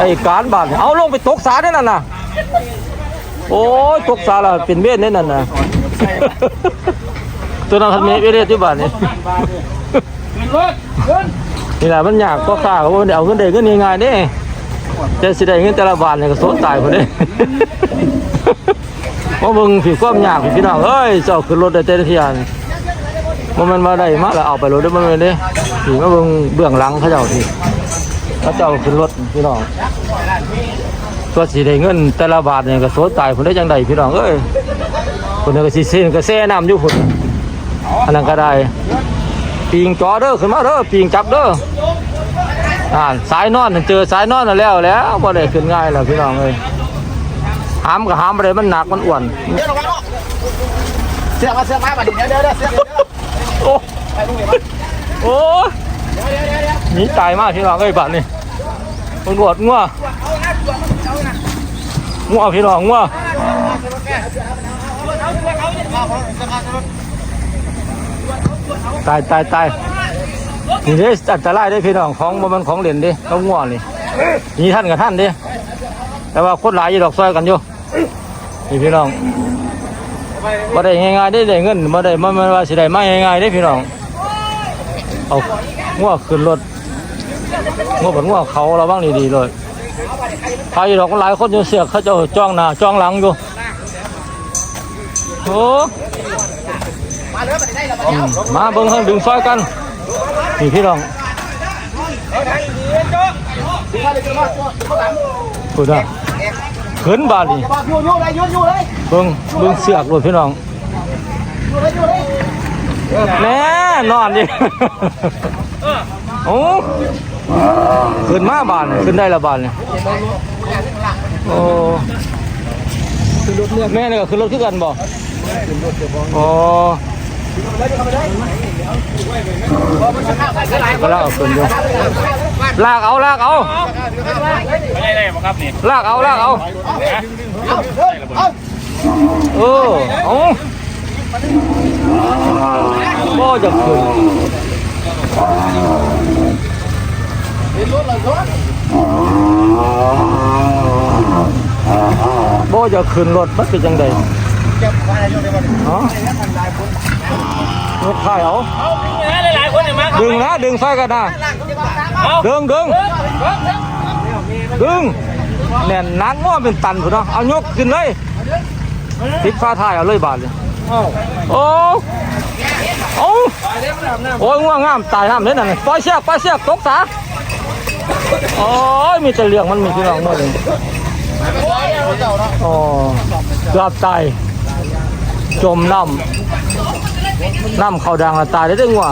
ไอ้การบาดเอาลงไปตกสาได้นั่นน่ะ โอ้ยตกสาละเป็นเวทนี่นั่นน่ะ ตัวนั้นทันเมฆเวทที่บ้านนี่นี่แหละมันยากก็ค่าเขาบ่ได้เอาเงินได้เงินง่ายๆเด้แต่สิได้เงินแต่ละบาทเนี่ยก็สนตายพุ่นเด้ว่ามึงผิดความยากผิดพี่น้องเอ้ยเจ้าขึ้นรถได้แต่ละทีอันบ่มันมาได้มาแล้วเอาไปรถได้ม่นเด้สิมาเบิ่งเบื้องหลังเขาเจ้าที่ เขาเจ้าขึ้นรถพี่น้องตัวสิได้เงินแต่ละบาทเนี่ยก็โสนตายพุ่นได้จังไดพี่น้องเอ้ยพุ่นนก็สิเซ่ก็แซ่น้ำอยู่พุ่นอันนั้นก็ได้ปีงจอเด้อขึ้นมาเด้อปีงจับเด้ออ่าสายนอนเจอสายนอนแล้วแล้วบ่ได้ขึ้นง่ายแล้วพี่น้องเอ้ยหามก็หามบ่ได้มันหนักมันอ้วนเดี๋ยมาเสียมาเสียมาบัดนี้เดี๋ยวเดี๋ยวเดี๋ยวเสียโอ้โอ้ห นีตายมากพี่น้องเอ้บัดนี้ตำรวจงัวงัวพี่น้องงัวตายตายตายนี่เด้อันตรายได้พี่น้องของมันของเล่นเด้ต้องงัวนี่นี่ท่านกับท่านด้แต่ว่าคนหลายอยู่ดอกซอยกันอยู่นี่พี่น้องบ่ได้ง่ายๆได้ได้เงินบ่ได้มันมันว่าสิได้มาง่ายๆได้พี่น้องเอางัวขึ้นรถ งัวบนงัวเขาเระวังดีๆเลยพายดอกหลายคนอยู่เสียกเขาจะจ้องหน้าจ้องหลังอยู่โอ้มาเลยบัดนี้ได้แล้วอืมาเบิ่งดึงซอยกันนี่พี่น้องดึงมาเลยดึงมาตัวข้างหลังพูดนะขึ้นบาดนี่เบิ่งเบิ่งเสือกรถพี่น้องยู่เลยยู่เลยแน่นอนดิโอ้ ขึ้นมาบานขึ้นได้ละบานเนี่ยโอ้แม่เนี่ยก็ขึ้นรถขึ้นกันบ่โอ้ลากเอาขึ้นอยู่ลากเอาลากเอาลากเอาลากเอาเออเอาบ่จะขึ้น บ่จะขึ้นรถมันเป็นจังไดฮะรถไฟเอาหลายๆคนเนี่ยมาดึงนะดึงไฟกันนะดึงดึงดึงแน่นนักง้อเป็นตันพุ่นเนาะเอายกขึ้นเลยติดฟ้าท้ายเอาเลยบาดเลยโอ้โอ้โอ้ยง่วงงามตายน้ำเลยนั่นน่ะปล่อยเสียกปล่อยเสียกตกสา โอ้ยมีแต่เรื่องมันมีพี่น้องหมดเลยโอ้เกือบตายจมน้ำน้ำเขาดังละตายได้ด้วยงัว